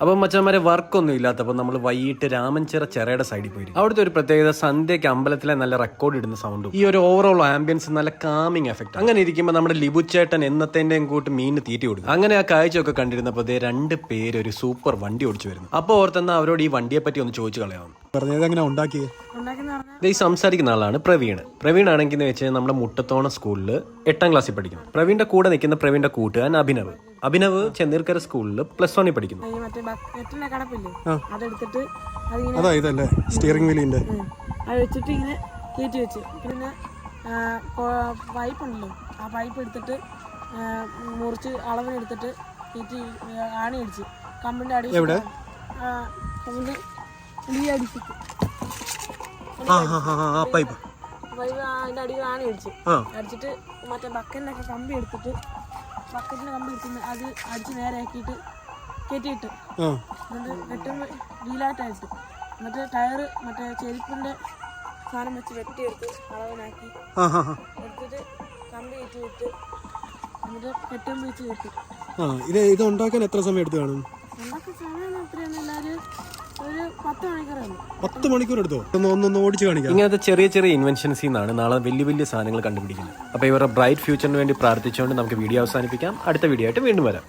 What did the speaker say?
അപ്പം മച്ചന്മാരെ വർക്കൊന്നും ഇല്ലാത്തപ്പോൾ നമ്മൾ വൈകിട്ട് രാമൻചിറ ചെറയുടെ സൈഡിൽ പോയി അവിടുത്തെ ഒരു പ്രത്യേകത സന്ധ്യയ്ക്ക് അമ്പലത്തിലെ നല്ല റെക്കോർഡ് ഇടുന്ന സൗണ്ടും ഈ ഒരു ഓവറോൾ ആംബിയൻസ് നല്ല കാമിങ് എഫക്ട് അങ്ങനെ ഇരിക്കുമ്പോൾ നമ്മുടെ ലിബു ചേട്ടൻ എന്നത്തേന്റെയും കൂട്ട് മീൻ തീറ്റി കൊടുക്കും. അങ്ങനെ ആ കാഴ്ചയൊക്കെ കണ്ടിരുന്നപ്പോൾ രണ്ട് പേര് ഒരു സൂപ്പർ വണ്ടി ഓടിച്ചു വരുന്നു. അപ്പോൾ ഓർത്തെന്നാൽ അവരോട് ഈ വണ്ടിയെ പറ്റി ഒന്ന് ചോദിച്ചു കളയാം പറഞ്ഞത് എങ്ങനെ ഉണ്ടാക്കിയത് ഈ സംസാരിക്കുന്ന ആളാണ് പ്രവീൺ. പ്രവീൺ ആണെങ്കിൽ എന്ന് വെച്ചാൽ നമ്മുടെ മുട്ടത്തോണ സ്കൂളിൽ എട്ടാം ക്ലാസ്സിൽ പഠിക്കുന്നു. പ്രവീണിന്റെ കൂടെ നിൽക്കുന്ന പ്രവീണിന്റെ കൂട്ടുകാരൻ അഭിനവ്. അഭിനവ് ചെന്നീർക്കര സ്കൂളിൽ പ്ലസ് വണ്ണിൽ പഠിക്കുന്നു. അതാ ഇതല്ലേ സ്റ്റിയറിംഗ് വീലിന്റെ. അത് വെച്ചിട്ട് ഇങ്ങനെ കയറ്റി വെച്ച്. പിന്നെ പൈപ്പ് ഉണ്ടല്ലോ ആ പൈപ്പ് എടുത്തിട്ട് മുറിച്ച് അളവിനെടുത്തിട്ട് കയറ്റി ആണി അടിച്ച്. കമ്പിന്റെ അടി? കമ്പിന്റെ ആ ആ ആ, പൈപ്പ്. പൈപ്പ് അതിന്റെ അടിയിൽ ആണി അടിച്ച് ആ. അടിച്ചിട്ട് മറ്റേ ബക്കറ്റിനൊക്കെ കമ്പി എടുത്തിട്ട് ബക്കറ്റിന്റെ കമ്പി അത് അടിച്ച് നേരെ ആക്കിയിട്ട് കയറ്റിയിട്ട് ആ. എന്നിട്ട് വെട്ടുമ്പോൾ വീലായിട്ടായിട്ട് എന്നിട്ട് ടയറ് മറ്റേ ചെരുപ്പിന്റെ സാധനം വെച്ച് വെട്ടിയെടുത്ത് അളവിനാക്കി ആ ആ ആ. എടുത്തിട്ട് കമ്പി കയറ്റി വിട്ട് എന്നിട്ട് കെട്ടുമ്പോൾ വെച്ച് കെട്ടി. ആ ഇത് ഇത് ഉണ്ടാക്കാൻ എത്ര സമയം എടുത്ത് കാണും? പത്ത് മണിക്കൂർ എടുത്തോ? ഒന്ന് ഒന്നൊന്ന് ഓടിച്ച് കാണിക്കാം. ഇങ്ങനത്തെ ചെറിയ ചെറിയ ഇൻവെൻഷൻസിൽ നിന്നാണ് നാളെ വലിയ വലിയ സാധനങ്ങൾ കണ്ടുപിടിക്കുന്നത്. അപ്പോൾ ഇവരുടെ ബ്രൈറ്റ് ഫ്യൂച്ചറിന് വേണ്ടി പ്രാർത്ഥിച്ചുകൊണ്ട് നമുക്ക് വീഡിയോ അവസാനിപ്പിക്കാം. അടുത്ത വീഡിയോ ആയിട്ട് വീണ്ടും വരാം.